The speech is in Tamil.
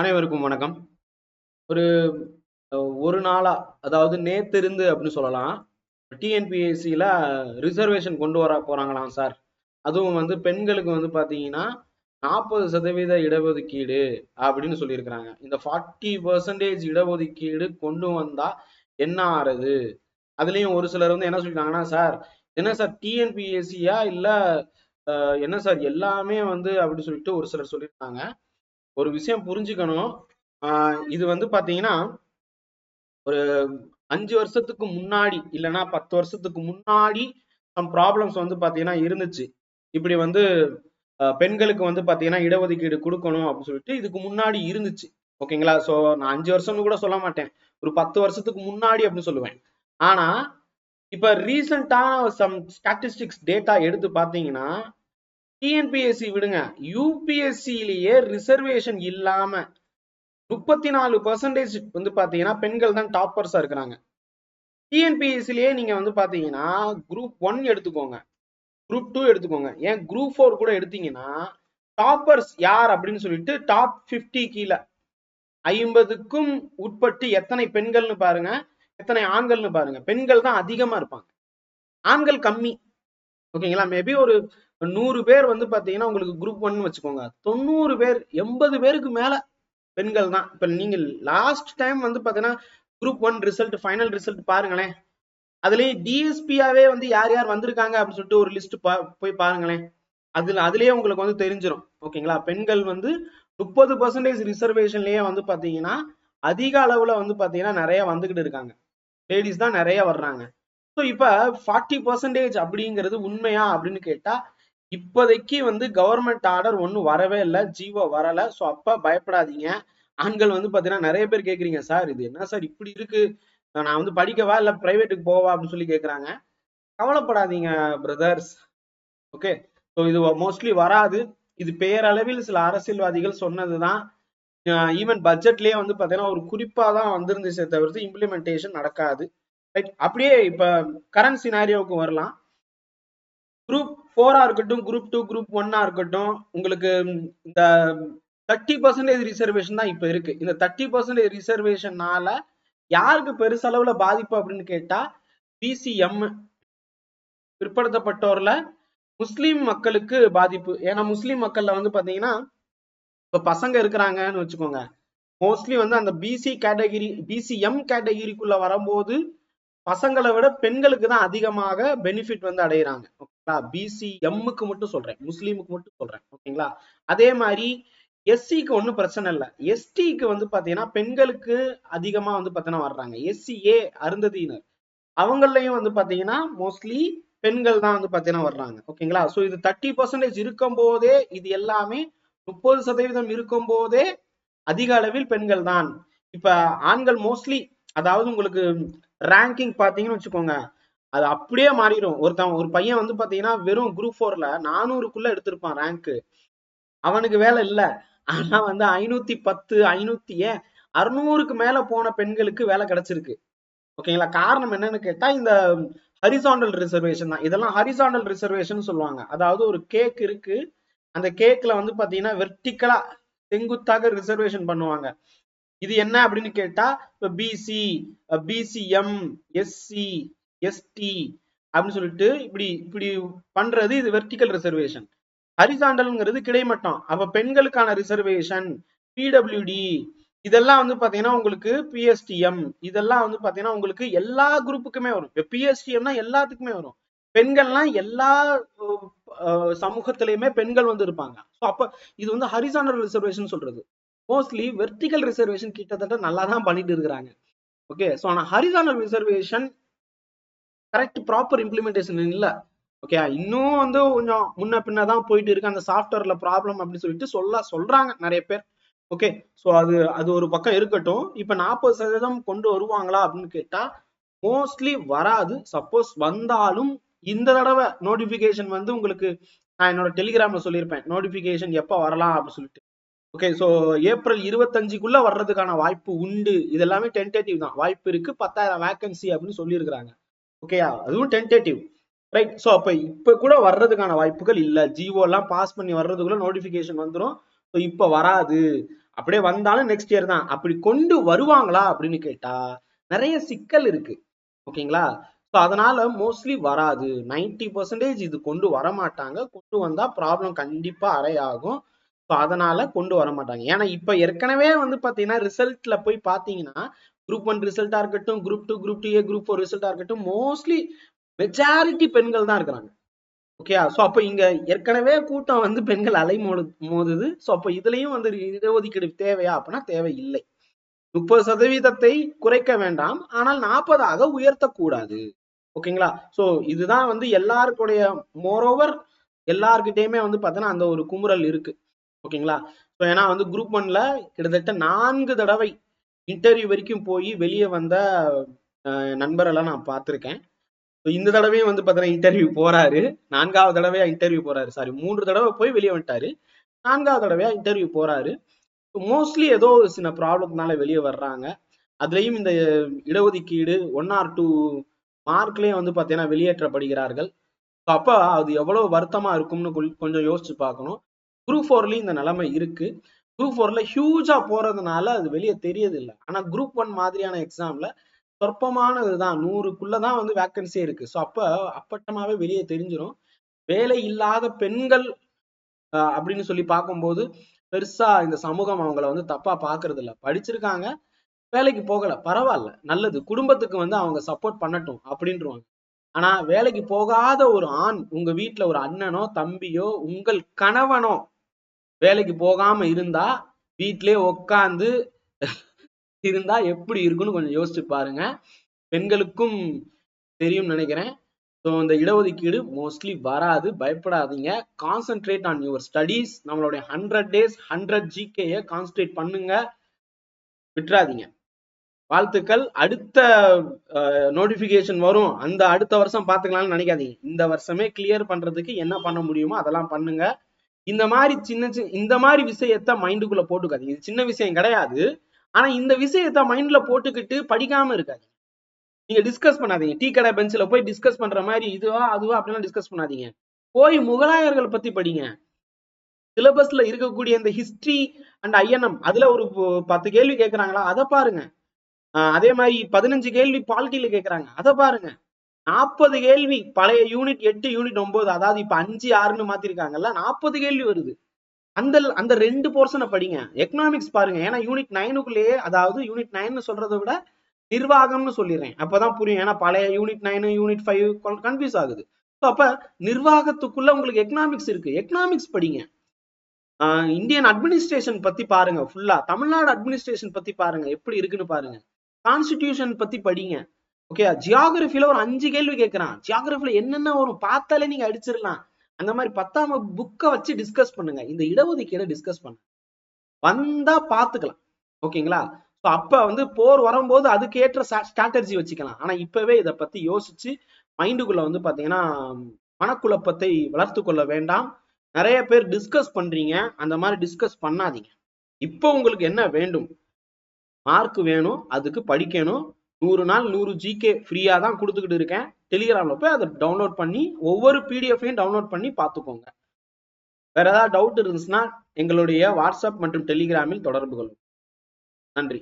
அனைவருக்கும் வணக்கம். ஒரு ஒரு நாளா அதாவது நேத்திருந்து அப்படின்னு சொல்லலாம் டிஎன்பிஎஸ்சியில் ரிசர்வேஷன் கொண்டு வர போறாங்களாம் சார். அதுவும் வந்து பெண்களுக்கு வந்து பார்த்தீங்கன்னா நாற்பது சதவீத இடஒதுக்கீடு அப்படின்னு சொல்லியிருக்கிறாங்க. இந்த ஃபார்ட்டி பர்சன்டேஜ் இடஒதுக்கீடு கொண்டு வந்தா என்ன ஆறுது? அதுலயும் ஒரு சிலர் வந்து என்ன சொல்லிட்டாங்கன்னா சார் என்ன சார் டிஎன்பிஎஸ்சியா இல்ல என்ன சார் எல்லாமே வந்து அப்படின்னு சொல்லிட்டு ஒரு சிலர் சொல்லியிருக்காங்க. ஒரு விஷயம் புரிஞ்சுக்கணும். ஆஹ் இது வந்து பாத்தீங்கன்னா ஒரு அஞ்சு வருஷத்துக்கு முன்னாடி இல்லைன்னா பத்து வருஷத்துக்கு முன்னாடி சம் ப்ராப்ளம்ஸ் வந்து பாத்தீங்கன்னா இருந்துச்சு. இப்படி வந்து பெண்களுக்கு வந்து பாத்தீங்கன்னா இடஒதுக்கீடு கொடுக்கணும் அப்படின்னு சொல்லிட்டு இதுக்கு முன்னாடி இருந்துச்சு. ஓகேங்களா? சோ நான் அஞ்சு வருஷம்னு கூட சொல்ல மாட்டேன். ஒரு பத்து வருஷத்துக்கு முன்னாடி அப்படின்னு சொல்லுவேன். ஆனா இப்ப ரீசெண்டான சம் ஸ்டாட்டிஸ்டிக்ஸ் டேட்டா எடுத்து பாத்தீங்கன்னா டிஎன்பிஎஸ்சி விடுங்க. யூபிஎஸ்சிலேயே ரிசர்வேஷன் இல்லாம முப்பத்தி நாலு பர்சன்டேஜ் வந்து பாத்தீங்கன்னா பெண்கள் தான் டாப்பர்ஸா இருக்கிறாங்க. டிஎன்பிஎஸ்சிலேயே நீங்க வந்து பாத்தீங்கன்னா குரூப் ஒன் எடுத்துக்கோங்க. குரூப் டூ எடுத்துக்கோங்க. ஏன்? குரூப் ஃபோர் கூட எடுத்தீங்கன்னா டாப்பர்ஸ் யார் அப்படின்னு சொல்லிட்டு டாப் 50 கீழே. ஐம்பதுக்கும் உட்பட்டு எத்தனை பெண்கள்னு பாருங்க. எத்தனை ஆண்கள்னு பாருங்க. பெண்கள் தான் அதிகமா இருப்பாங்க. ஆண்கள் கம்மி. ஓகேங்களா? மேபி ஒரு நூறு பேர் வந்து பாத்தீங்கன்னா உங்களுக்கு குரூப் ஒன்னு வச்சுக்கோங்க. தொண்ணூறு பேர் எண்பது பேருக்கு மேல பெண்கள் தான். இப்ப நீங்க லாஸ்ட் டைம் வந்து பாத்தீங்கன்னா group one result final result பாருங்களேன். அதுலயே டிஎஸ்பியாவே வந்து யார் யார் வந்திருக்காங்க அப்படின்னு சொல்லிட்டு ஒரு லிஸ்ட் போய் பாருங்களேன். அதுல அதுலயே உங்களுக்கு வந்து தெரிஞ்சிடும் ஓகேங்களா? பெண்கள் வந்து முப்பது பர்சன்டேஜ் ரிசர்வேஷன்லயே வந்து பாத்தீங்கன்னா அதிக அளவுல வந்து பாத்தீங்கன்னா நிறைய வந்துகிட்டு இருக்காங்க. லேடிஸ் தான் நிறைய வர்றாங்க. ஸோ இப்ப ஃபார்ட்டி பர்சன்டேஜ் அப்படிங்கிறது உண்மையா அப்படின்னு கேட்டா இப்போதைக்கு வந்து கவர்மெண்ட் ஆர்டர் ஒன்றும் வரவே இல்லை ஜீவோ வரலை. ஸோ அப்போ பயப்படாதீங்க. ஆண்கள் வந்து பார்த்தீங்கன்னா நிறைய பேர் கேட்குறீங்க சார் இது என்ன சார் இப்படி இருக்கு? நான் வந்து படிக்கவா இல்லை ப்ரைவேட்டுக்கு போவா? அப்படின்னு சொல்லி கேட்குறாங்க கவலைப்படாதீங்க பிரதர்ஸ் ஓகே ஸோ இது மோஸ்ட்லி வராது. இது பேரளவில் சில அரசியல்வாதிகள் சொன்னது தான் ஈவன் பட்ஜெட்லேயே வந்து பார்த்தீங்கன்னா ஒரு குறிப்பாக தான் வந்திருந்துச்சே தவிர்த்து இம்ப்ளிமெண்டேஷன் நடக்காது. ரைட் அப்படியே இப்போ கரண்ட் சினாரியோவுக்கு வரலாம். குரூப் ஃபோரா இருக்கட்டும் குரூப் டூ குரூப் ஒன்னா இருக்கட்டும் உங்களுக்கு இந்த தேர்ட்டி பர்சன்டேஜ் ரிசர்வேஷன் தான் இப்ப இருக்கு. இந்த தேர்ட்டி பர்சன்டேஜ் ரிசர்வேஷன்னால யாருக்கு பெருசளவுல பாதிப்பு அப்படின்னு கேட்டா பிசிஎம் பிற்படுத்தப்பட்டோர்ல முஸ்லீம் மக்களுக்கு பாதிப்பு. ஏன்னா முஸ்லீம் மக்கள்ல வந்து பாத்தீங்கன்னா இப்ப பசங்க இருக்கிறாங்கன்னு வச்சுக்கோங்க. மோஸ்ட்லி வந்து அந்த பிசி கேட்டகிரி பிசிஎம் கேட்டகிரிக்குள்ள வரும்போது பசங்களை விட பெண்களுக்கு தான் அதிகமாக பெனிஃபிட் வந்து அடையிறாங்க. ஓகேங்களா? பிசிஎம்முக்கு மட்டும் சொல்றேன். முஸ்லீமுக்கு மட்டும் சொல்றேன். ஓகேங்களா? அதே மாதிரி எஸ்சிக்கு ஒன்றும் பிரச்சனை இல்லை. எஸ்டிக்கு வந்து பாத்தீங்கன்னா பெண்களுக்கு அதிகமா வந்து பாத்தீங்கன்னா வர்றாங்க. எஸ்சிஏ அருந்ததியினர். அவங்களையும் வந்து பாத்தீங்கன்னா மோஸ்ட்லி பெண்கள் தான் வந்து பாத்தீங்கன்னா வர்றாங்க. ஓகேங்களா? சோ இது தேர்ட்டி பர்சன்டேஜ் இருக்கும் போதே இது எல்லாமே முப்பது சதவீதம் இருக்கும் போதே அதிக அளவில் பெண்கள் தான். இப்ப ஆண்கள் மோஸ்ட்லி அதாவது உங்களுக்கு ரேங்கிங் பார்த்தீங்கன்னு வச்சுக்கோங்க. அது அப்படியே மாறிடும். ஒருத்தன் ஒரு பையன் வந்து பாத்தீங்கன்னா வெறும் குரூப் ஃபோர்ல நானூறுக்குள்ள எடுத்திருப்பான் ரேங்க் அவனுக்கு வேலை இல்ல. ஆனா வந்து ஐநூத்தி பத்து ஐநூத்தி ஏன் அறுநூறுக்கு மேல போன பெண்களுக்கு வேலை கிடைச்சிருக்கு. ஓகேங்களா காரணம் என்னன்னு கேட்டா இந்த ஹரிசாண்டல் ரிசர்வேஷன் தான். இதெல்லாம் ஹரிசாண்டல் ரிசர்வேஷன் சொல்லுவாங்க. அதாவது ஒரு கேக் இருக்கு. அந்த கேக்ல வந்து பாத்தீங்கன்னா வெர்டிக்கலா செங்குத்தாக ரிசர்வேஷன் பண்ணுவாங்க. இது என்ன அப்படின்னு கேட்டா இப்ப பிசி பிசிஎம் எஸ்சி எஸ்டி அப்படின்னு சொல்லிட்டு இப்படி இப்படி பண்றது இது வெர்டிக்கல் ரிசர்வேஷன் ஹரிசாண்டல்ங்கிறது கிடைமட்டம். அப்ப பெண்களுக்கான ரிசர்வேஷன் பிடபிள்யூடி இதெல்லாம் வந்து பாத்தீங்கன்னா உங்களுக்கு பிஎஸ்டிஎம் இதெல்லாம் வந்து பாத்தீங்கன்னா உங்களுக்கு எல்லா குரூப்புக்குமே வரும். இப்ப பிஎஸ்டிஎம்னா எல்லாத்துக்குமே வரும். பெண்கள்லாம் எல்லா சமூகத்திலயுமே பெண்கள் வந்து இருப்பாங்க. ஸோ அப்ப இது வந்து ஹரிசாண்டல் ரிசர்வேஷன் சொல்றது. மோஸ்ட்லி வெர்டிக்கல் ரிசர்வேஷன் கிட்டத்தட்ட நல்லா தான் பண்ணிட்டு இருக்கிறாங்க. ஓகே ஸோ ஆனால் horizontal reservation correct proper implementation இல்லை. ஓகே இன்னும் வந்து கொஞ்சம் முன்ன பின்ன தான் போயிட்டு இருக்கு. அந்த சாஃப்ட்வேர்ல ப்ராப்ளம் அப்படின்னு சொல்லிட்டு சொல்ல சொல்றாங்க நிறைய பேர். ஓகே ஸோ அது அது ஒரு பக்கம் இருக்கட்டும். இப்போ நாற்பது சதவீதம் கொண்டு வருவாங்களா அப்படின்னு கேட்டா மோஸ்ட்லி வராது. சப்போஸ் வந்தாலும் இந்த தடவை நோட்டிபிகேஷன் வந்து உங்களுக்கு நான் என்னோட டெலிகிராம்ல சொல்லியிருப்பேன். நோட்டிபிகேஷன் எப்போ வரலாம் அப்படின்னு சொல்லிட்டு. ஓகே ஸோ ஏப்ரல் இருபத்தஞ்சுக்குள்ள வர்றதுக்கான வாய்ப்பு உண்டு. இது எல்லாமே டென்டேட்டிவ் தான். வாய்ப்பு இருக்கு. பத்தாயிரம் வேகன்சி அப்படின்னு சொல்லியிருக்கிறாங்க. ஓகேயா அதுவும் டென்டேட்டிவ் ரைட் ஸோ அப்போ இப்போ கூட வர்றதுக்கான வாய்ப்புகள் இல்லை. ஜிஓ எல்லாம் பாஸ் பண்ணி வர்றதுக்குள்ள நோட்டிஃபிகேஷன் வந்துடும் ஸோ இப்போ வராது. அப்படியே வந்தாலும் நெக்ஸ்ட் இயர் தான். அப்படி கொண்டு வருவாங்களா அப்படின்னு கேட்டா நிறைய சிக்கல் இருக்கு. ஓகேங்களா ஸோ அதனால மோஸ்ட்லி வராது. நைன்டி பர்சன்டேஜ் இது கொண்டு வர மாட்டாங்க கொண்டு வந்தா ப்ராப்ளம் கண்டிப்பா அரையாகும் ஸோ அதனால கொண்டு வர மாட்டாங்க ஏன்னா இப்போ ஏற்கனவே வந்து பார்த்தீங்கன்னா ரிசல்ட்ல போய் பார்த்தீங்கன்னா குரூப் ஒன் ரிசல்ட்டா இருக்கட்டும் group two group two A group four ரிசல்ட்டா இருக்கட்டும் மோஸ்ட்லி மெஜாரிட்டி பெண்கள் தான் இருக்கிறாங்க. ஓகே ஸோ அப்போ இங்க ஏற்கனவே கூட்டம் வந்து பெண்கள் அலை மோது மோதுது. ஸோ அப்போ இதுலயும் வந்து இடஒதுக்கீடு தேவையா அப்படின்னா தேவை இல்லை முப்பது சதவீதத்தை குறைக்க வேண்டாம். ஆனால் நாற்பதாக உயர்த்தக்கூடாது. ஓகேங்களா ஸோ இதுதான் வந்து எல்லாருக்குடைய மோரோவர் எல்லார்கிட்டயுமே வந்து பார்த்தோன்னா அந்த ஒரு குமுறல் இருக்கு. ஓகேங்களா? ஸோ ஏன்னா வந்து குரூப் ஒன்ல கிட்டத்தட்ட நான்கு தடவை இன்டர்வியூ வரைக்கும் போய் வெளியே வந்த நண்பரெல்லாம் நான் பார்த்துருக்கேன். ஸோ இந்த தடவையும் வந்து பார்த்தீங்கன்னா இன்டர்வியூ போறாரு. நான்காவது தடவையா இன்டர்வியூ போறாரு. சாரி மூன்று தடவை போய் வெளியே வந்துட்டாரு. நான்காவது தடவையா இன்டர்வியூ போறாரு. மோஸ்ட்லி ஏதோ ஒரு சின்ன ப்ராப்ளம்னால வெளியே வர்றாங்க. அதுலேயும் இந்த இடஒதுக்கீடு ஒன் ஆர் டூ மார்க்லேயே வந்து பார்த்தீங்கன்னா வெளியேற்றப்படுகிறார்கள். ஸோ அப்போ அது எவ்வளோ வருத்தமாக இருக்கும்னு கொஞ்சம் யோசிச்சு பார்க்கணும். குரூப் ஃபோர்லயும் இந்த நிலைமை இருக்கு. குரூப் ஃபோர்ல ஹியூஜா போறதுனால அது வெளியே தெரியது இல்லை ஆனா குரூப் ஒன் மாதிரியான எக்ஸாம்ல சொற்பமானதுதான். நூறுக்குள்ளதான் வந்து வேக்கன்சி இருக்கு. ஸோ அப்ப அப்பட்டமாவே வெளியே தெரிஞ்சிடும் வேலை இல்லாத பெண்கள் அப்படின்னு சொல்லி பார்க்கும்போது பெருசா இந்த சமூகம் அவங்கள வந்து தப்பா பாக்குறது இல்ல படிச்சிருக்காங்க வேலைக்கு போகல. பரவாயில்ல. நல்லது. குடும்பத்துக்கு வந்து அவங்க சப்போர்ட் பண்ணட்டும் அப்படின்றவாங்க. ஆனா வேலைக்கு போகாத ஒரு ஆண் உங்க வீட்டுல ஒரு அண்ணனோ தம்பியோ உங்கள் கணவனோ வேலைக்கு போகாம இருந்தா வீட்டிலே உக்காந்து இருந்தா எப்படி இருக்குன்னு கொஞ்சம் யோசிச்சு பாருங்க. பெண்களுக்கும் தெரியும் நினைக்கிறேன். ஸோ இந்த இடஒதுக்கீடு மோஸ்ட்லி வராது. பயப்படாதீங்க. கான்சென்ட்ரேட் ஆன் யுவர் ஸ்டடீஸ் நம்மளுடைய ஹண்ட்ரட் டேஸ் ஹண்ட்ரட் ஜிகேயை கான்சென்ட்ரேட் பண்ணுங்க. விட்டுறாதீங்க. வாழ்த்துக்கள். அடுத்த நோட்டிபிகேஷன் வரும். அந்த அடுத்த வருஷம் பார்த்துக்கலாம்னு நினைக்காதீங்க. இந்த வருஷமே கிளியர் பண்றதுக்கு என்ன பண்ண முடியுமோ அதெல்லாம் பண்ணுங்க. இந்த மாதிரி சின்ன சின்ன இந்த மாதிரி விஷயத்த மைண்டுக்குள்ள போட்டுக்காதீங்க. இது சின்ன விஷயம் கிடையாது. ஆனா இந்த விஷயத்த மைண்ட்ல போட்டுக்கிட்டு படிக்காம இருக்காது நீங்க டிஸ்கஸ் பண்ணாதீங்க. டீ கடை பெஞ்சில் போய் டிஸ்கஸ் பண்ற மாதிரி இதுவா அதுவா அப்படிலாம் டிஸ்கஸ் பண்ணாதீங்க. போய் முகலாயர்கள் பத்தி படிங்க. சிலபஸ்ல இருக்கக்கூடிய இந்த ஹிஸ்டரி அண்ட் ஐஎன்எம் அதுல ஒரு பத்து கேள்வி கேட்கறாங்களா அதை பாருங்க. ஆஹ் அதே மாதிரி பதினஞ்சு கேள்வி பாலிட்டியில கேட்கறாங்க அதை பாருங்க. நாற்பது கேள்வி பழைய யூனிட் எட்டு யூனிட் ஒன்பது அதாவது இப்ப அஞ்சு ஆறுன்னு மாத்திருக்காங்கல்ல நாற்பது கேள்வி வருது. அந்த அந்த ரெண்டு போர்ஷனை படிங்க. எக்கனாமிக்ஸ் பாருங்க. ஏன்னா யூனிட் நைனுக்குள்ளேயே அதாவது யூனிட் நைன் சொல்றதை விட நிர்வாகம்னு சொல்லிடுறேன். அப்பதான் புரியும். ஏன்னா பழைய unit nine unit five confuse ஆகுது. அப்ப நிர்வாகத்துக்குள்ள உங்களுக்கு எக்கனாமிக்ஸ் இருக்கு. எக்கனாமிக்ஸ் படிங்க. ஆஹ் இந்தியன் அட்மினிஸ்ட்ரேஷன் பத்தி பாருங்க ஃபுல்லா தமிழ்நாடு அட்மினிஸ்ட்ரேஷன் பத்தி பாருங்க. எப்படி இருக்குன்னு பாருங்க. கான்ஸ்டிடியூஷன் பத்தி படிங்க. ஓகே ஜியாகிரபில ஒரு அஞ்சு கேள்வி கேட்கறான் ஜியாகிரபில என்னென்ன வரும் பார்த்தாலே நீங்க அடிச்சிடலாம். அந்த மாதிரி பத்தாம புக்கை வச்சு டிஸ்கஸ் பண்ணுங்க. இந்த இடஒதுக்கீடை டிஸ்கஸ் பண்ணுங்க வந்தா பாத்துக்கலாம். ஓகேங்களா ஸோ அப்ப வந்து போர் வரும்போது அதுக்கேற்ற ஸ்ட்ராட்டஜி வச்சுக்கலாம். ஆனா இப்பவே இதை பத்தி யோசிச்சு மைண்டுக்குள்ள வந்து பாத்தீங்கன்னா மனக்குழப்பத்தை வளர்த்து கொள்ள வேண்டாம். நிறைய பேர் டிஸ்கஸ் பண்றீங்க. அந்த மாதிரி டிஸ்கஸ் பண்ணாதீங்க. இப்போ உங்களுக்கு என்ன வேண்டும்? மார்க் வேணும். அதுக்கு படிக்கணும். நூறு நாள் நூறு ஜிகே ஃப்ரீயா தான் கொடுத்துக்கிட்டு இருக்கேன். டெலிகிராம்ல போய் அதை டவுன்லோட் பண்ணி ஒவ்வொரு பிடிஎஃபையும் டவுன்லோட் பண்ணி பார்த்துக்கோங்க. வேற ஏதாவது டவுட் இருந்துச்சுன்னா எங்களுடைய வாட்ஸ்அப் மற்றும் டெலிகிராமில் தொடர்பு கொள்ளும் நன்றி.